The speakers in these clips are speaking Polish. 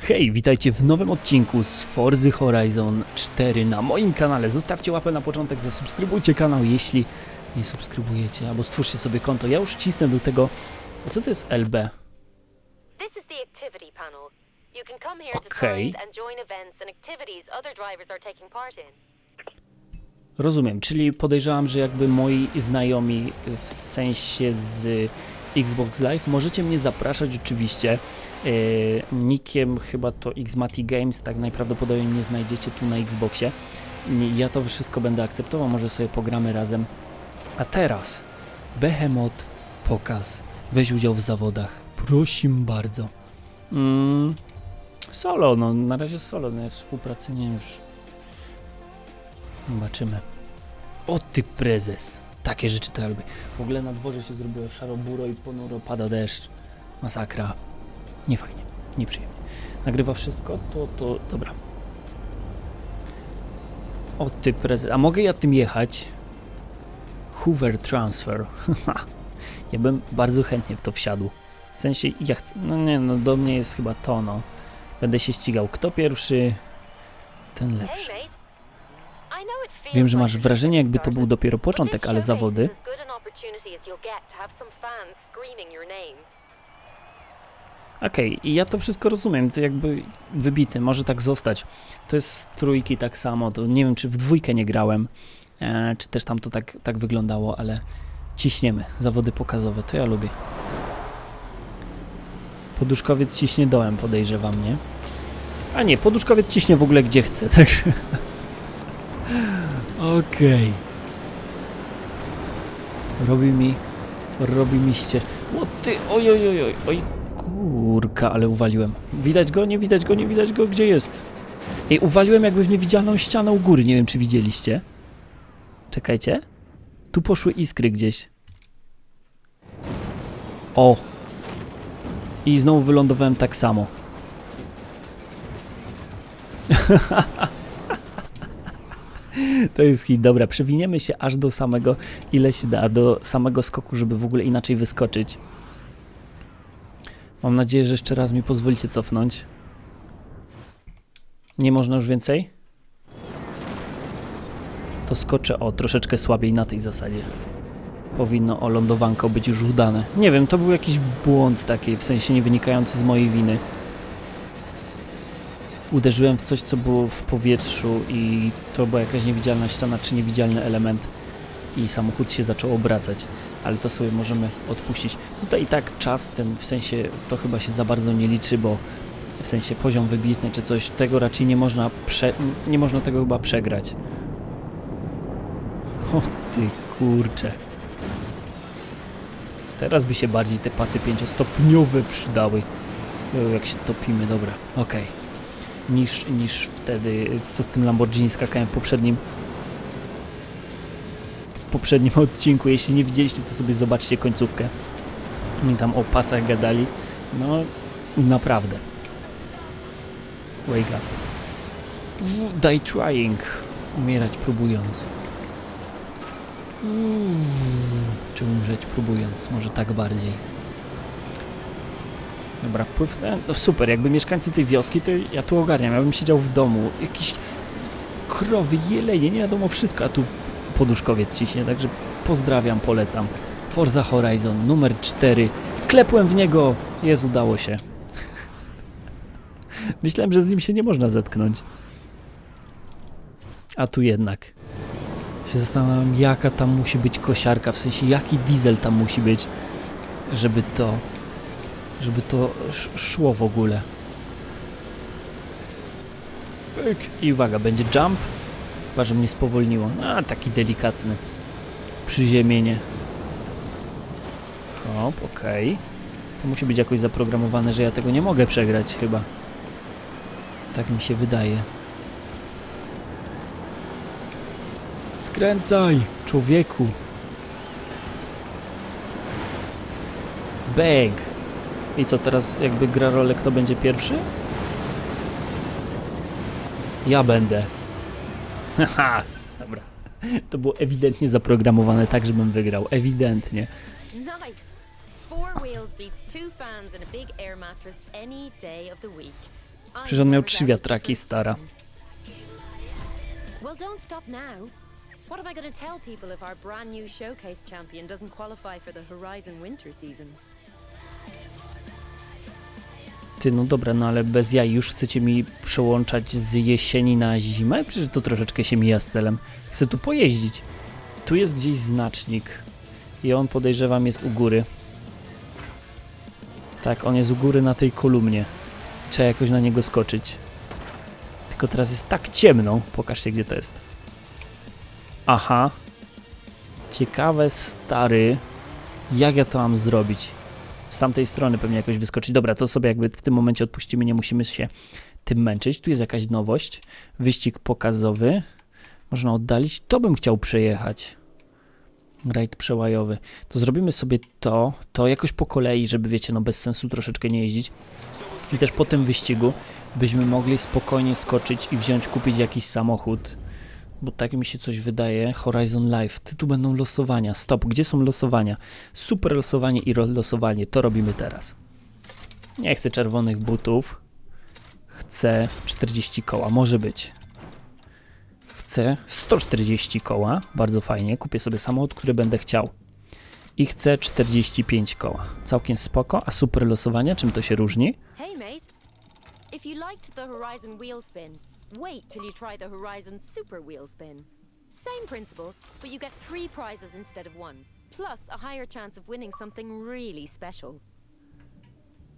Hej, witajcie w nowym odcinku z Forzy Horizon 4 na moim kanale. Zostawcie łapę na początek, zasubskrybujcie kanał, jeśli nie subskrybujecie, albo stwórzcie sobie konto. Ja już cisnę do tego... A co to jest LB? To Okay. Rozumiem, czyli podejrzewam, że jakby moi znajomi w sensie z Xbox Live, możecie mnie zapraszać oczywiście. Yy, Nikiem chyba to Xmati Games, tak najprawdopodobniej mnie znajdziecie tu na Xboxie. Nie, Ja to wszystko będę akceptował, może sobie pogramy razem. A teraz Behemoth, pokaz, weź udział w zawodach. Prosim bardzo. Mm, solo, no na razie solo, no jest współpracy nie już Zobaczymy. O ty prezes. Takie rzeczy to ja lubię. W ogóle na dworze się zrobiło szaro-buro i ponuro, pada deszcz. Masakra. Nie fajnie, nieprzyjemnie. Nagrywa wszystko, to, to, dobra. O ty prezes. A mogę ja tym jechać? Hoover Transfer. ja bym bardzo chętnie w to wsiadł. W sensie, ja chcę, no nie, no do mnie jest chyba to, no. Będę się ścigał. Kto pierwszy, ten lepszy. Wiem, że masz wrażenie, jakby to był dopiero początek, ale zawody. Okej, i ja to wszystko rozumiem, to jakby wybity, może tak zostać. To jest z trójki tak samo, to nie wiem, czy w dwójkę nie grałem, e, czy też tam to tak, tak wyglądało, ale ciśniemy, zawody pokazowe, to ja lubię. Poduszkowiec ciśnie dołem, podejrzewam, nie? A nie, poduszkowiec ciśnie w ogóle gdzie chce, także... Okej. Robi mi... Robi mi ście... O ty, oj, oj, oj, oj, oj, kurka, ale uwaliłem. Widać go, nie widać go, nie widać go, gdzie jest? Ej, uwaliłem jakby w niewidzialną ścianę u góry, nie wiem czy widzieliście. Czekajcie. Tu poszły iskry gdzieś. O! I znowu wylądowałem tak samo. To jest hit. Dobra, przewiniemy się aż do samego, ile się da, do samego skoku, żeby w ogóle inaczej wyskoczyć. Mam nadzieję, że jeszcze raz mi pozwolicie cofnąć. Nie można już więcej? To skoczę o troszeczkę słabiej na tej zasadzie. Powinno o lądowanko być już udane. Nie wiem, to był jakiś błąd taki, w sensie nie wynikający z mojej winy. Uderzyłem w coś, co było w powietrzu i to była jakaś niewidzialna ściana czy niewidzialny element i samochód się zaczął obracać, ale to sobie możemy odpuścić. Tutaj i tak czas ten, w sensie to chyba się za bardzo nie liczy, bo w sensie poziom wybitny czy coś, tego raczej nie można, prze, nie można tego chyba przegrać. O ty kurcze. Teraz by się bardziej te pasy pięciostopniowe przydały. O, Jak się topimy, dobra, okej. Niż, niż wtedy, co z tym Lamborghini skakałem w poprzednim w poprzednim odcinku. Jeśli nie widzieliście, to sobie zobaczcie końcówkę. Oni tam o pasach gadali. No, naprawdę. Wake up. Die trying. Umierać próbując. Mm, Czy umrzeć próbując? Może tak bardziej. Dobra, wpływ. e, No super, jakby mieszkańcy tej wioski, to ja tu ogarniam. Ja bym siedział w domu. Jakieś krowy, jelenie, nie wiadomo wszystko, a tu poduszkowiec ciśnie, także pozdrawiam, polecam. Forza Horizon numer 4. Klepłem w niego, jest udało się. Myślałem, że z nim się nie można zetknąć. A tu jednak. Się zastanawiam, jaka tam musi być kosiarka, w sensie jaki diesel tam musi być, żeby to, żeby to sz szło w ogóle. Pyk. I uwaga, będzie jump. Chyba, że mnie spowolniło. A, taki delikatny. Przyziemienie. Hop, okej. To musi być jakoś zaprogramowane, że ja tego nie mogę przegrać chyba. Tak mi się wydaje. Skręcaj, człowieku. Bang. I co teraz jakby gra rolę, kto będzie pierwszy? Ja będę. Haha, dobra. To było ewidentnie zaprogramowane tak, żebym wygrał. Ewidentnie. Nice. Four wheels beats two fans in a big air mattress any day of the week. I Przecież on miał trzy wiatraki, stara. second. Well, don't stop now. What am I going to tell people if our brand new showcase champion doesn't qualify for the Horizon winter season? Ty, no dobra, no ale bez jaj już chcecie mi przełączać z jesieni na zimę? Przecież to troszeczkę się mija z celem. Chcę tu pojeździć. Tu jest gdzieś znacznik. I on podejrzewam jest u góry. Tak, on jest u góry na tej kolumnie. Trzeba jakoś na niego skoczyć. Tylko teraz jest tak ciemno. Pokażcie, gdzie to jest. Aha. Ciekawe, stary. Jak ja to mam zrobić? Z tamtej strony pewnie jakoś wyskoczyć. Dobra, to sobie jakby w tym momencie odpuścimy, nie musimy się tym męczyć. Tu jest jakaś nowość. Wyścig pokazowy. Można oddalić. To bym chciał przejechać. Rajd przełajowy. To zrobimy sobie to, to jakoś po kolei, żeby wiecie, no bez sensu troszeczkę nie jeździć. I też po tym wyścigu byśmy mogli spokojnie skoczyć i wziąć, kupić jakiś samochód. Bo tak mi się coś wydaje. Horizon Live. Ty tu będą losowania. Stop. Gdzie są losowania? Super losowanie i losowanie. To robimy teraz. Nie chcę czerwonych butów. Chcę 40 koła. Może być. Chcę 140 koła. Bardzo fajnie. Kupię sobie samochód, który będę chciał. I chcę 45 koła. Całkiem spoko. A super losowania, czym to się różni? Hey, mate. If you liked the Horizon wheel spin, wait till you try the Horizon Super Wheel Spin. Same principle, but you get three prizes instead of one, plus a higher chance of winning something really special.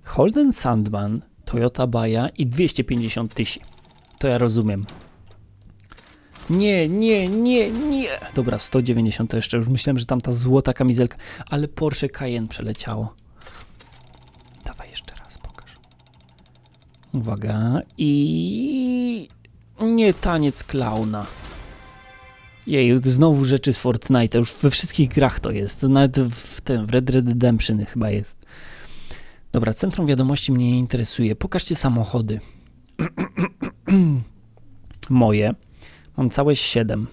Holden Sandman, Toyota Baja i 250 tysięcy. To ja rozumiem. Nie, nie, nie, nie. Dobra, 190 to jeszcze. Już myślałem, że tam ta złota kamizelka, ale Porsche Cayenne przeleciało. Dawaj jeszcze raz, pokaż. Uwaga. I... Nie taniec klauna. Jej, znowu rzeczy z Fortnite. Już we wszystkich grach to jest. Nawet w tym, w Red Dead Redemption chyba jest. Dobra, centrum wiadomości mnie nie interesuje. Pokażcie samochody. Moje. Mam całe 7.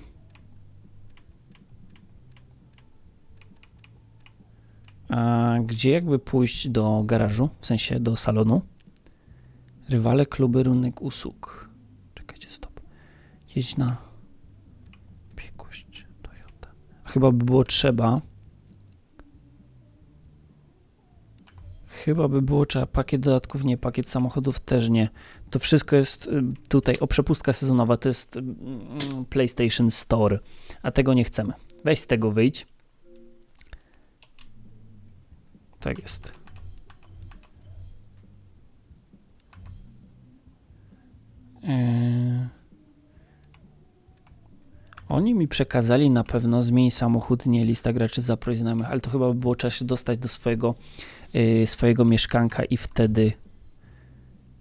A gdzie jakby pójść do garażu? W sensie do salonu? Rywale, kluby, rynek usług. Jedź na biegłość Toyota. Chyba by było trzeba. Chyba by było trzeba pakiet dodatków, nie, pakiet samochodów też nie. To wszystko jest y, tutaj, o przepustka sezonowa, to jest mm, PlayStation Store, a tego nie chcemy. Weź z tego wyjdź. Tak jest. Yy. Oni mi przekazali na pewno zmień samochód, nie lista graczy zaproś ale to chyba by było trzeba się dostać do swojego y, swojego mieszkanka i wtedy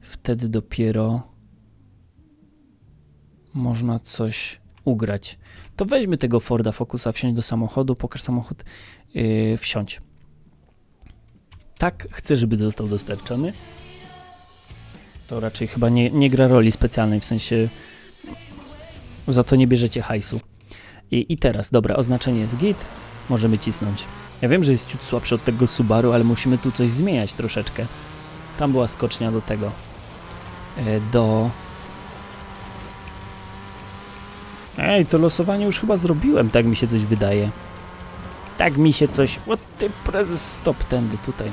wtedy dopiero można coś ugrać. To weźmy tego Forda Focusa, wsiądź do samochodu, pokaż samochód, yy, wsiądź. Tak chcę, żeby został dostarczony. To raczej chyba nie, nie gra roli specjalnej, w sensie za to nie bierzecie hajsu. I, I teraz, dobra, oznaczenie jest git, możemy cisnąć. Ja wiem, że jest ciut słabszy od tego Subaru, ale musimy tu coś zmieniać troszeczkę. Tam była skocznia do tego. e, Do. Ej, to losowanie już chyba zrobiłem, tak mi się coś wydaje. Tak mi się coś. O ty prezes, stop tędy tutaj.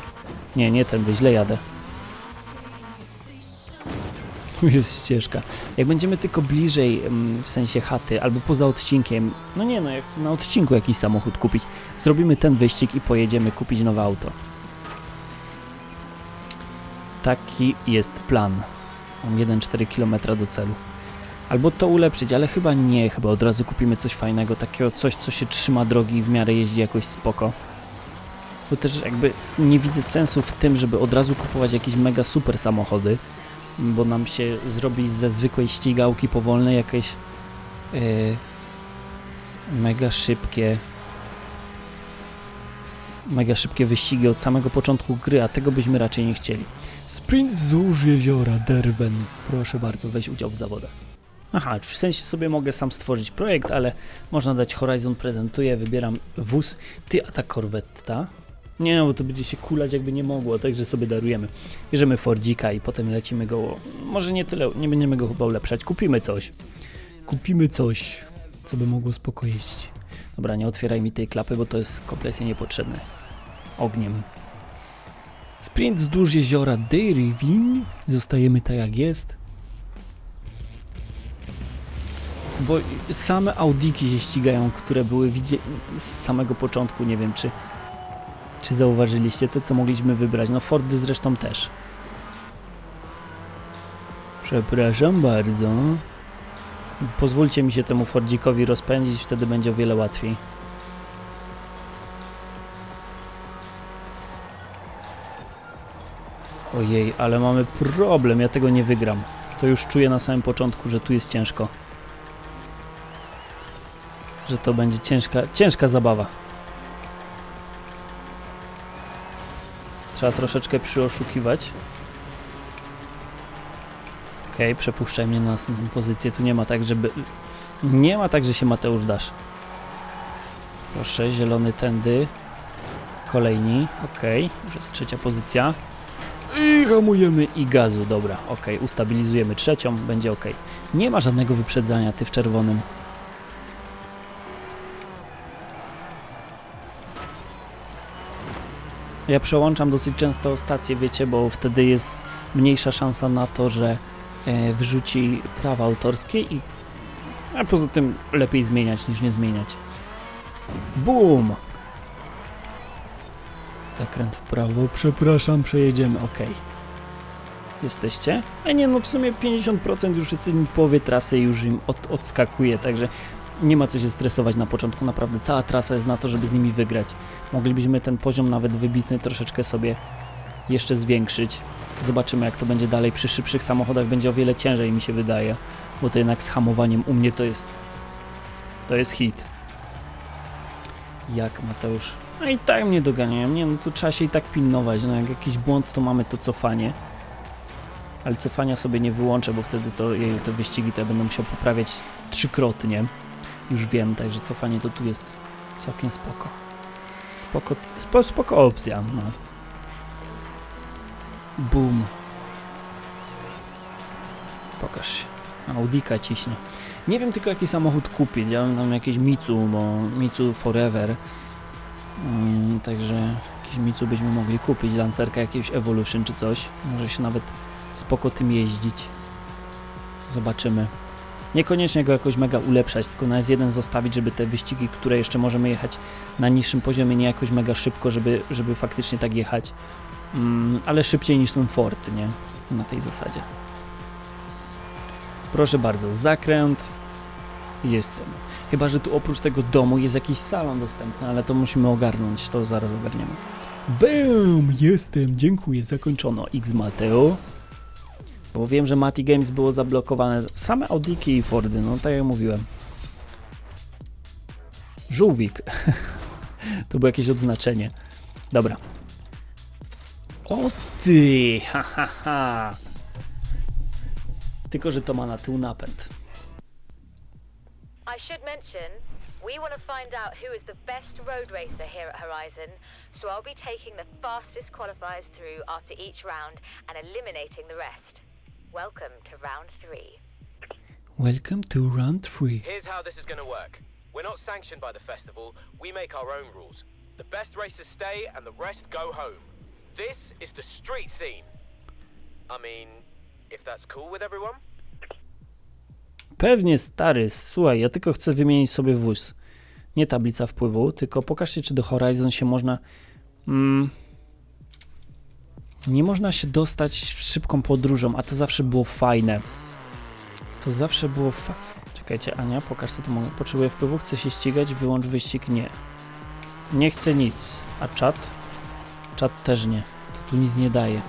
Nie, nie tędy, źle jadę. Tu jest ścieżka. Jak będziemy tylko bliżej, mm, w sensie chaty, albo poza odcinkiem, no nie no, jak na odcinku jakiś samochód kupić, zrobimy ten wyścig i pojedziemy kupić nowe auto. Taki jest plan. Mam 1,4 km do celu. Albo to ulepszyć, ale chyba nie, chyba od razu kupimy coś fajnego, takiego coś, co się trzyma drogi i w miarę jeździ jakoś spoko. Bo też jakby nie widzę sensu w tym, żeby od razu kupować jakieś mega super samochody, bo nam się zrobi ze zwykłej ścigałki powolnej jakieś yy, mega szybkie mega szybkie wyścigi od samego początku gry, a tego byśmy raczej nie chcieli. Sprint wzdłuż jeziora Derwen. Proszę bardzo, weź udział w zawodach. Aha, w sensie sobie mogę sam stworzyć projekt, ale można dać Horizon prezentuje, wybieram wóz. Ty, a ta korwetta? Nie no, bo to będzie się kulać jakby nie mogło, także sobie darujemy. Bierzemy Fordzika i potem lecimy go, może nie tyle, nie będziemy go chyba ulepszać, kupimy coś. Kupimy coś, co by mogło spokoić. Dobra, nie otwieraj mi tej klapy, bo to jest kompletnie niepotrzebne. Ogniem. Sprint wzdłuż jeziora Dairyvin. Zostajemy tak jak jest. Bo same Audiki się ścigają, które były widzie- z samego początku, nie wiem czy czy zauważyliście te, co mogliśmy wybrać? No Fordy zresztą też. Przepraszam bardzo. Pozwólcie mi się temu Fordzikowi rozpędzić, wtedy będzie o wiele łatwiej. Ojej, ale mamy problem, ja tego nie wygram. To już czuję na samym początku, że tu jest ciężko. Że to będzie ciężka, ciężka zabawa. Trzeba troszeczkę przyoszukiwać. Okej, przepuszczaj mnie na następną pozycję. Tu nie ma tak, żeby... Nie ma tak, że się Mateusz dasz. Proszę, zielony tędy. Kolejni. Okej, już jest trzecia pozycja. I hamujemy i gazu, dobra, okej, ustabilizujemy trzecią, będzie ok. Nie ma żadnego wyprzedzania, ty w czerwonym. Ja przełączam dosyć często stację, wiecie, bo wtedy jest mniejsza szansa na to, że e, wyrzuci prawa autorskie i a poza tym lepiej zmieniać niż nie zmieniać. Boom! Zakręt w prawo, przepraszam, przejedziemy, ok. Jesteście? A nie, no w sumie 50% już w połowie trasy już im od, odskakuje, także nie ma co się stresować na początku, naprawdę cała trasa jest na to, żeby z nimi wygrać. Moglibyśmy ten poziom nawet wybitny troszeczkę sobie jeszcze zwiększyć. Zobaczymy jak to będzie dalej. Przy szybszych samochodach będzie o wiele ciężej mi się wydaje, bo to jednak z hamowaniem u mnie to jest to jest hit. Jak Mateusz? A i tak mnie doganiają. Nie, no tu trzeba się i tak pilnować. No jak jakiś błąd to mamy to cofanie. Ale cofania sobie nie wyłączę, bo wtedy to jej te wyścigi to ja będę musiał poprawiać trzykrotnie. Już wiem, także cofanie to tu jest całkiem spoko. Spoko, spo, spoko opcja, no. Boom. Pokaż się. Audika ciśnie. Nie wiem tylko jaki samochód kupić. Ja mam tam jakieś Mitsu, bo Mitsu Forever. Mm, także jakieś Mitsu byśmy mogli kupić. Lancerka jakiegoś Evolution czy coś. Może się nawet spoko tym jeździć. Zobaczymy. Niekoniecznie go jakoś mega ulepszać, tylko na S1 zostawić, żeby te wyścigi, które jeszcze możemy jechać na niższym poziomie, nie jakoś mega szybko, żeby, żeby faktycznie tak jechać. Mm, ale szybciej niż ten Ford, nie? Na tej zasadzie. Proszę bardzo, zakręt. Jestem. Chyba, że tu oprócz tego domu jest jakiś salon dostępny, ale to musimy ogarnąć, to zaraz ogarniemy. Boom! Jestem, dziękuję, zakończono. X Mateo. Bo wiem, że Mati Games było zablokowane. Same Audiki i Fordy, no tak jak mówiłem. Żółwik. to było jakieś odznaczenie. Dobra. O ty! Ha, ha, ha. Tylko, że to ma na tył napęd. I should mention, we want to find out who is the best road racer here at Horizon, so I'll be taking the fastest qualifiers through after each round and eliminating the rest. Welcome to round three. Welcome to round 3. Here's how this is going to work. We're not sanctioned by the festival, we make our own rules. The best racers stay and the rest go home. This is the street scene. I mean, if that's cool with everyone? Pewnie stary, słuchaj, ja tylko chcę wymienić sobie wóz. Nie tablica wpływu, tylko pokażcie, czy do Horizon się można. Mm, nie można się dostać szybką podróżą, a to zawsze było fajne. To zawsze było fa... Czekajcie, Ania, pokaż co tu mogę. Potrzebuję wpływu, chcę się ścigać, wyłącz wyścig, nie. Nie chcę nic. A czat? Czat też nie. To tu nic nie daje.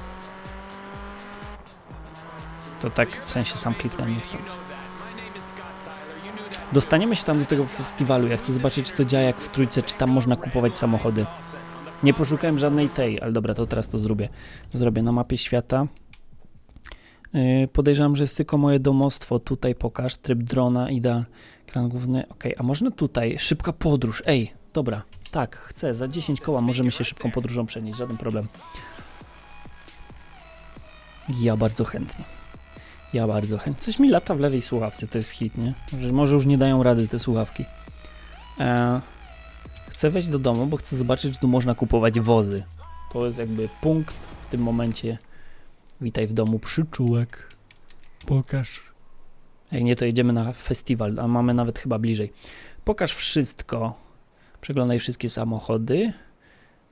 To tak w sensie sam kliknąłem niechcący. Dostaniemy się tam do tego festiwalu. Ja chcę zobaczyć, czy to działa jak w trójce, czy tam można kupować samochody. Nie poszukałem żadnej tej, ale dobra, to teraz to zrobię. Zrobię na mapie świata. Yy, podejrzewam, że jest tylko moje domostwo. Tutaj pokaż, tryb drona, ida, ekran główny. Ok, a można tutaj, szybka podróż. Ej, dobra, tak, chcę, za 10 koła możemy się szybką podróżą przenieść, żaden problem. Ja bardzo chętnie. Ja bardzo chętnie. Coś mi lata w lewej słuchawce, to jest hit, nie? Może, może już nie dają rady te słuchawki. E, chcę wejść do domu, bo chcę zobaczyć, czy tu można kupować wozy. To jest jakby punkt w tym momencie. Witaj w domu, przyczółek. Pokaż. Jak nie, to jedziemy na festiwal, a mamy nawet chyba bliżej. Pokaż wszystko. Przeglądaj wszystkie samochody.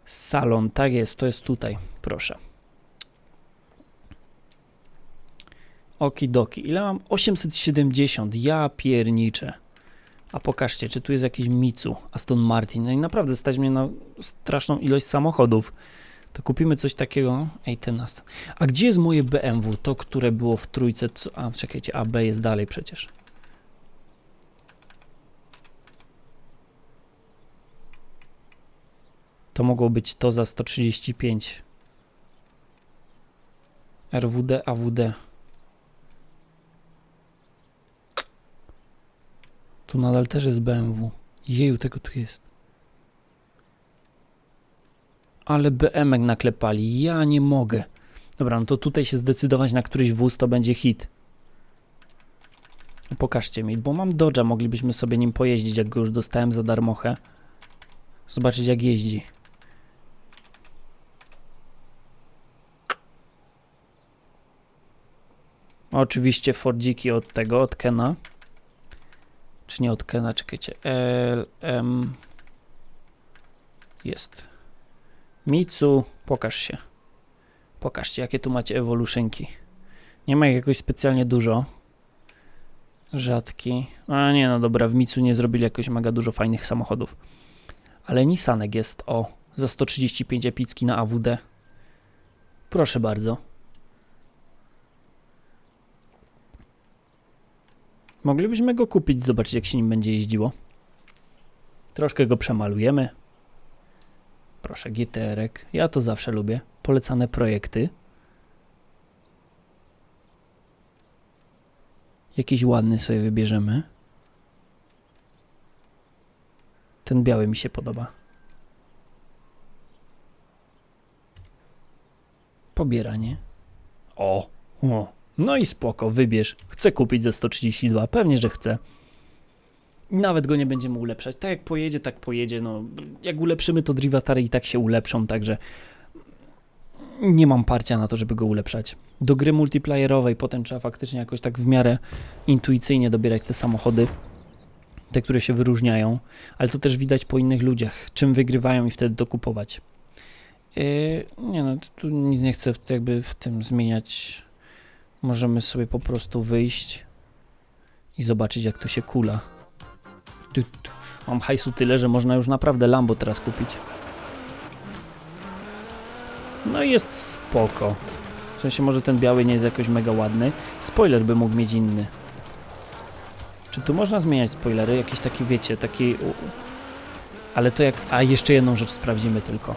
Salon, tak jest, to jest tutaj, proszę. Okidoki, ile mam? 870, ja pierniczę. A pokażcie, czy tu jest jakiś Mitsu, Aston Martin. No i naprawdę stać mnie na straszną ilość samochodów. To kupimy coś takiego. Ej, ten Aston. A gdzie jest moje BMW? To, które było w trójce. Co... A, czekajcie, AB jest dalej przecież. To mogło być to za 135. RWD, AWD. Tu nadal też jest BMW. Jeju, tego tu jest. Ale BM-ek naklepali. Ja nie mogę. Dobra, no to tutaj się zdecydować na któryś wóz to będzie hit. Pokażcie mi, bo mam Dodge'a, moglibyśmy sobie nim pojeździć, jak go już dostałem za darmochę. Zobaczyć jak jeździ. Oczywiście Fordziki od tego, od Kena. Czy nie od Kena, czekajcie. L, M. Jest. Mitsu, pokaż się. Pokażcie, jakie tu macie ewolutionki. Nie ma ich jakoś specjalnie dużo. Rzadki. A nie, no dobra, w Mitsu nie zrobili jakoś mega dużo fajnych samochodów. Ale Nissanek jest, o, za 135 epicki na AWD. Proszę bardzo. Moglibyśmy go kupić, zobaczyć jak się nim będzie jeździło. Troszkę go przemalujemy. Proszę, GTR-ek. Ja to zawsze lubię. Polecane projekty. Jakiś ładny sobie wybierzemy. Ten biały mi się podoba. Pobieranie. O, o. No i spoko, wybierz. Chcę kupić za 132, pewnie, że chcę. Nawet go nie będziemy ulepszać. Tak jak pojedzie, tak pojedzie. No, jak ulepszymy, to drivatary i tak się ulepszą, także nie mam parcia na to, żeby go ulepszać. Do gry multiplayerowej potem trzeba faktycznie jakoś tak w miarę intuicyjnie dobierać te samochody, te, które się wyróżniają, ale to też widać po innych ludziach, czym wygrywają i wtedy to kupować. Yy, nie no, tu nic nie chcę jakby w tym zmieniać. Możemy sobie po prostu wyjść i zobaczyć, jak to się kula. Mam hajsu tyle, że można już naprawdę Lambo teraz kupić. No i jest spoko. W sensie może ten biały nie jest jakoś mega ładny. Spoiler by mógł mieć inny. Czy tu można zmieniać spoilery? Jakieś takie, wiecie, taki... Ale to jak... A, jeszcze jedną rzecz sprawdzimy tylko.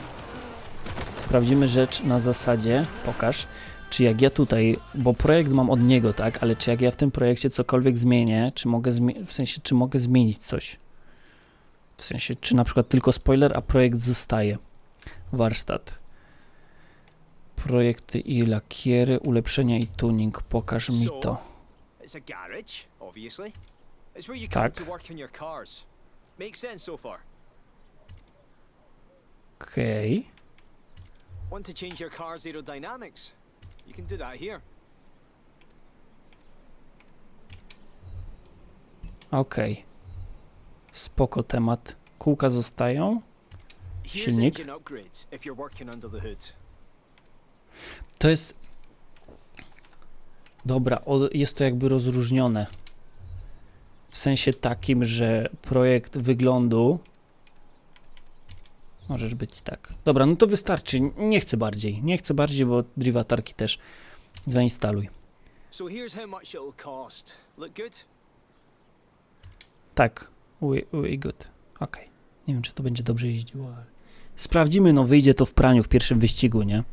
Sprawdzimy rzecz na zasadzie, pokaż, czy jak ja tutaj, bo projekt mam od niego, tak, ale czy jak ja w tym projekcie cokolwiek zmienię, czy mogę, w sensie, czy mogę zmienić coś? W sensie, czy na przykład tylko spoiler, a projekt zostaje. Warsztat. Projekty i lakiery, ulepszenia i tuning. Pokaż mi to. Tak. Okej. Want You can do that here. Okej. Spoko temat. Kółka zostają. Silnik. To jest. Dobra, jest to jakby rozróżnione. W sensie takim, że projekt wyglądu. Możesz być tak. Dobra, no to wystarczy. Nie chcę bardziej. Nie chcę bardziej, bo drivatarki też zainstaluj. Tak. We, we good. Okej. Nie wiem, czy to będzie dobrze jeździło, ale. Sprawdzimy, no wyjdzie to w praniu w pierwszym wyścigu, nie?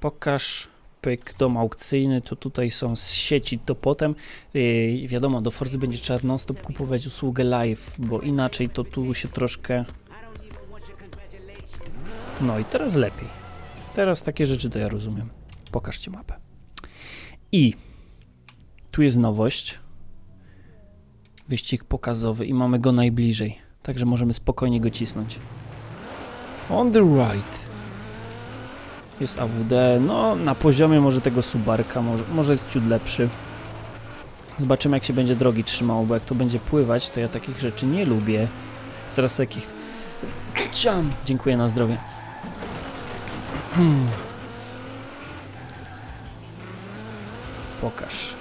Pokaż pyk, dom aukcyjny, to tutaj są z sieci, to potem yy, wiadomo, do Forzy będzie trzeba non stop kupować usługę live, bo inaczej to tu się troszkę... No i teraz lepiej. Teraz takie rzeczy to ja rozumiem. Pokażcie mapę. I tu jest nowość. Wyścig pokazowy i mamy go najbliżej. Także możemy spokojnie go cisnąć. On the right. Jest AWD, no na poziomie może tego Subarka, może, może jest ciut lepszy. Zobaczymy jak się będzie drogi trzymało, bo jak to będzie pływać, to ja takich rzeczy nie lubię. Zaraz takich... Ciam! Dziękuję, na zdrowie. Hmm. Pokaż.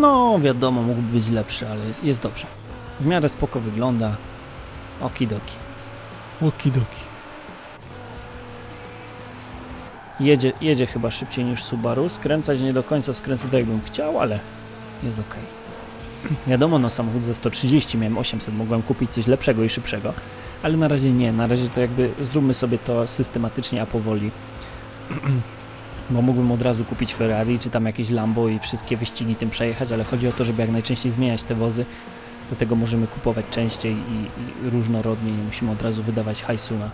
No, wiadomo, mógłby być lepszy, ale jest, jest dobrze. W miarę spoko wygląda. Okidoki. Okidoki. Jedzie, jedzie chyba szybciej niż Subaru. Skręcać nie do końca skręcę tak jakbym chciał, ale jest ok. Wiadomo, no samochód za 130 miałem 800, mogłem kupić coś lepszego i szybszego, ale na razie nie. Na razie to jakby zróbmy sobie to systematycznie, a powoli. Bo mógłbym od razu kupić Ferrari, czy tam jakieś Lambo i wszystkie wyścigi tym przejechać, ale chodzi o to, żeby jak najczęściej zmieniać te wozy. Dlatego możemy kupować częściej i, i różnorodnie, nie musimy od razu wydawać hajsu na,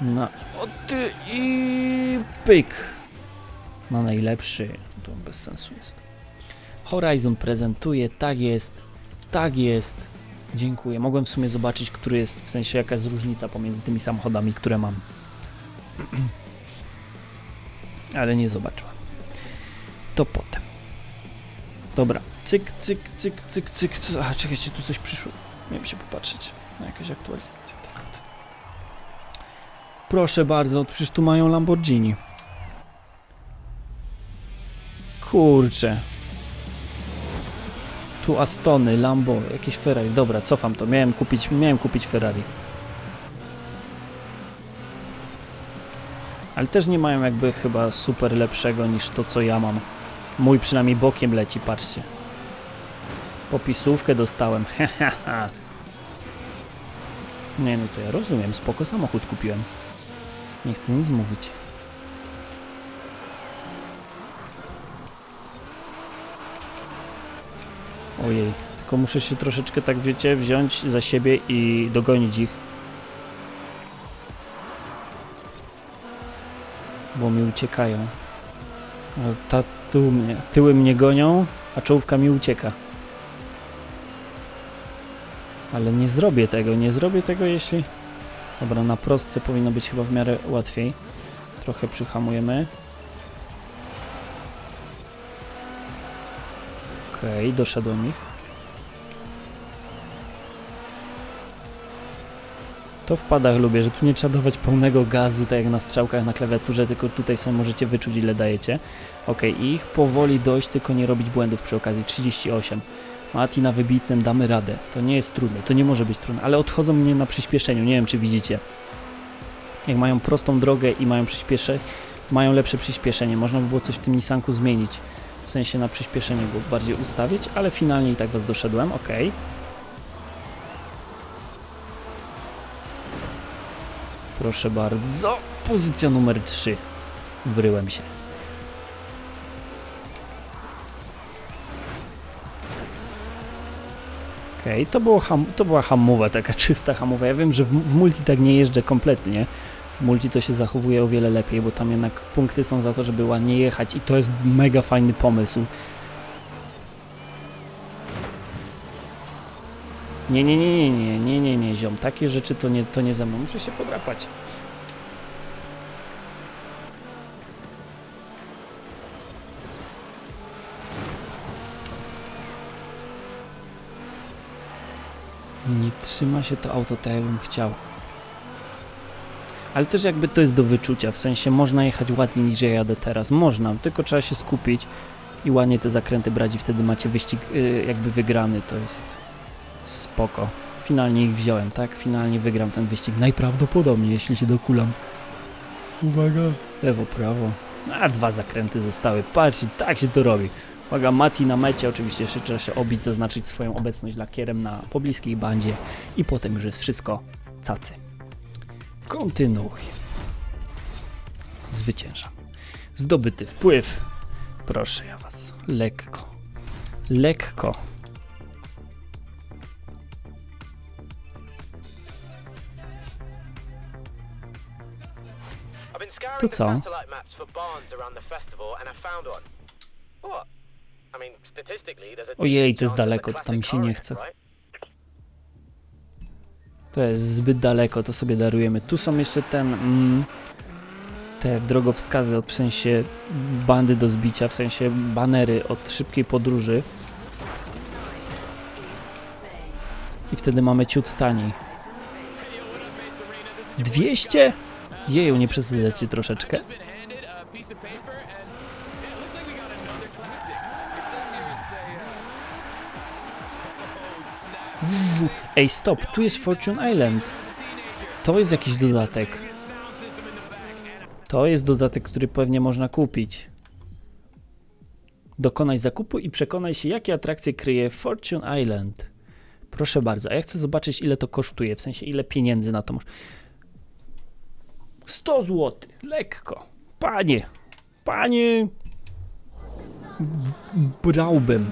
na o ty i pyk. Na najlepszy, to bez sensu jest. Horizon prezentuje, tak jest, tak jest. Dziękuję. Mogłem w sumie zobaczyć, który jest, w sensie jaka jest różnica pomiędzy tymi samochodami, które mam. Ale nie zobaczyłem. To potem. Dobra. Cyk, cyk, cyk, cyk. cyk. A, czekajcie, tu coś przyszło. Miałem się popatrzeć na jakieś aktualizacje. Proszę bardzo, przecież tu mają Lamborghini. Kurczę. Tu Astony, Lambo, jakieś Ferrari. Dobra, cofam to. Miałem kupić, miałem kupić Ferrari. Ale też nie mają jakby chyba super lepszego niż to, co ja mam. Mój przynajmniej bokiem leci, patrzcie. Popisówkę dostałem. Nie no, to ja rozumiem. Spoko samochód kupiłem. Nie chcę nic mówić. Ojej, tylko muszę się troszeczkę tak, wiecie, wziąć za siebie i dogonić ich. Bo mi uciekają. No, Ta, tył mnie, tyły mnie gonią, a czołówka mi ucieka. Ale nie zrobię tego, nie zrobię tego, jeśli... Dobra, na prostce powinno być chyba w miarę łatwiej. Trochę przyhamujemy. Okej, doszedłem ich. To w padach lubię, że tu nie trzeba dawać pełnego gazu, tak jak na strzałkach na klawiaturze, tylko tutaj sobie możecie wyczuć ile dajecie. Ok, i ich powoli dojść, tylko nie robić błędów przy okazji. 38. Mati na wybitnym damy radę. To nie jest trudne, to nie może być trudne, ale odchodzą mnie na przyspieszeniu, nie wiem czy widzicie. Jak mają prostą drogę i mają przyspieszenie, mają lepsze przyspieszenie. Można by było coś w tym Nissanku zmienić. W sensie na przyspieszenie go bardziej ustawić, ale finalnie i tak was doszedłem, ok. Proszę bardzo. Pozycja numer 3. Wryłem się. Okej, to, było ham, to była hamowa, taka czysta hamowa. Ja wiem, że w, w multi tak nie jeżdżę kompletnie. W multi to się zachowuje o wiele lepiej, bo tam jednak punkty są za to, żeby ładnie jechać i to jest mega fajny pomysł. Nie, nie, nie, nie, nie, nie, nie, nie, ziom. Takie rzeczy to nie, to nie ze mną. Muszę się podrapać. Trzyma się to auto tak, jakbym chciał. Ale też jakby to jest do wyczucia, w sensie można jechać ładniej niż ja jadę teraz. Można, tylko trzeba się skupić i ładnie te zakręty brać i wtedy macie wyścig y, jakby wygrany. To jest spoko. Finalnie ich wziąłem, tak? Finalnie wygram ten wyścig. Najprawdopodobniej, jeśli się dokulam. Uwaga. Lewo, prawo. A dwa zakręty zostały. Patrzcie, tak się to robi. Uwaga, Mati na mecie, oczywiście jeszcze trzeba się obić, zaznaczyć swoją obecność lakierem na pobliskiej bandzie i potem już jest wszystko cacy. Kontynuuj. zwyciężam. Zdobyty wpływ. Proszę ja was. Lekko. Lekko. To co? Ojej, to jest daleko, to tam się nie chce. To jest zbyt daleko, to sobie darujemy. Tu są jeszcze ten. Mm, te drogowskazy, od, w sensie bandy do zbicia, w sensie banery od szybkiej podróży. I wtedy mamy ciut taniej. 200? Jeju, nie przesadzacie troszeczkę? Ej, stop, tu jest Fortune Island. To jest jakiś dodatek. To jest dodatek, który pewnie można kupić. Dokonaj zakupu i przekonaj się, jakie atrakcje kryje Fortune Island. Proszę bardzo, a ja chcę zobaczyć, ile to kosztuje, w sensie ile pieniędzy na to masz. 100 zł, lekko. Panie, panie, brałbym.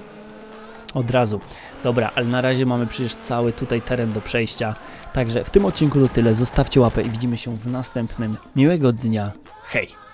Od razu. Dobra, ale na razie mamy przecież cały tutaj teren do przejścia. Także w tym odcinku to tyle. Zostawcie łapę i widzimy się w następnym. Miłego dnia. Hej!